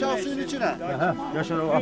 Suyun içine. Yaşar o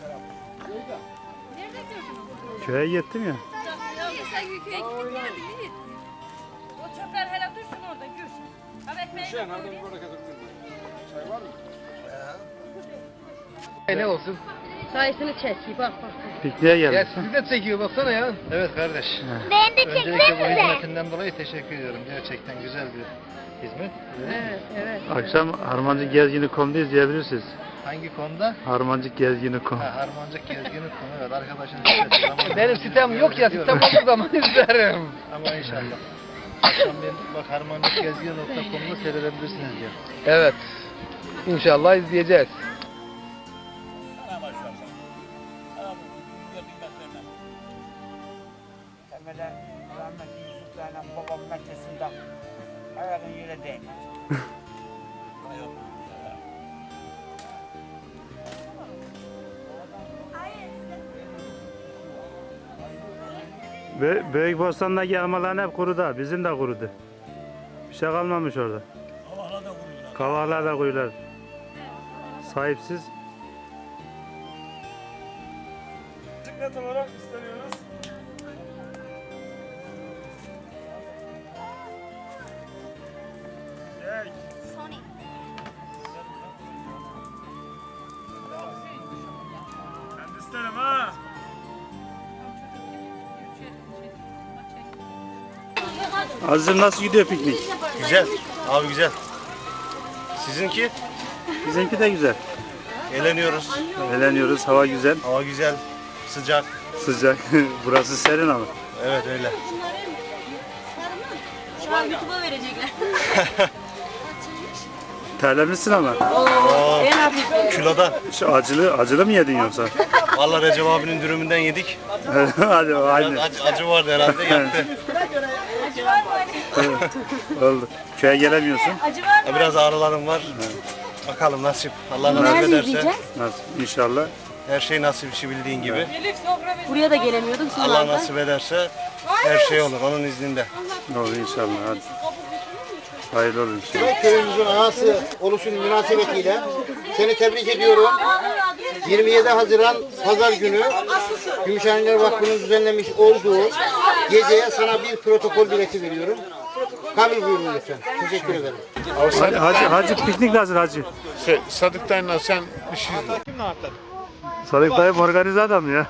selam. Şeyda. Nerede gördün onu? Köye gittim ya. Sen köye gittin ya bilir. O çöpler hele dursun orada Şey, nereden oraya. burada getirtin? Çay var mı? Ne olsun? Sayısını çek bak bak. Pikniğe Ya geldik. sizi de çekiyor baksana ya. Evet kardeş. Ben de Öncelikle bu hizmetinden dolayı teşekkür ediyorum. Gerçekten güzel bir hizmet. Evet evet. Akşam Harmancık Gezgini.com'da izleyebilirsiniz. Hangi konuda? Harmancık Gezgini.com. Ha, Harmancık gezgini konu. Evet arkadaşın Benim sitem yok ya. Sitem olduğu zaman izlerim. Ama inşallah. Akşam ben bak harmancıkgezgini.com'da seyredebilirsiniz diyor. Evet. İnşallah izleyeceğiz. Rahmetli Yusuf'la babam merkezinde ayağın yere değmedi. Be Büyük Bostan'daki elmaların hep kurudu. Bizim de kurudu. Bir şey kalmamış orada. Havalar da kuruyorlar. Kavaklar da kuyular. Sahipsiz. Bisiklet olarak isterim ha. Azizim nasıl gidiyor piknik? Güzel. Abi güzel. Sizinki? Bizimki de güzel. Eğleniyoruz. Eğleniyoruz. Hava güzel. Hava güzel. Sıcak. Sıcak. Burası serin ama. Evet öyle. Şu an YouTube'a verecekler. Terlemişsin ama. Oo, En hafif. Şu acılı acılı mı yedin yoksa? Vallahi Recep abinin dürümünden yedik. Hadi aynı. acı, acı vardı herhalde yaktı. Oldu. Köye gelemiyorsun. Ya Biraz ağrılarım var. Bakalım nasip. Allah nasip ederse Nasıl? İnşallah. her şey nasip işi bildiğin gibi. Buraya da gelemiyordum. Allah nasip ederse her şey olur onun izninde. Olur inşallah. Hadi. Hayırlı inşallah. Ben köyümüzün ağası oluşun münasebetiyle seni tebrik ediyorum. 27 Haziran Pazar günü Gümüşhaneler Vakfı'nın düzenlemiş olduğu geceye sana bir protokol bileti veriyorum. Kabul buyurun lütfen. Teşekkür ederim. Hacı, hacı, hacı piknik nasıl hacı? Şey, Sadık Dayı'nla sen işi Sadık dayım organize adam ya.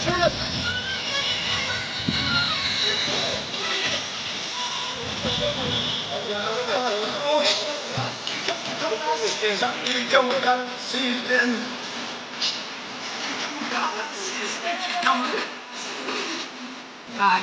turnip! Don't see. Don't see Bye.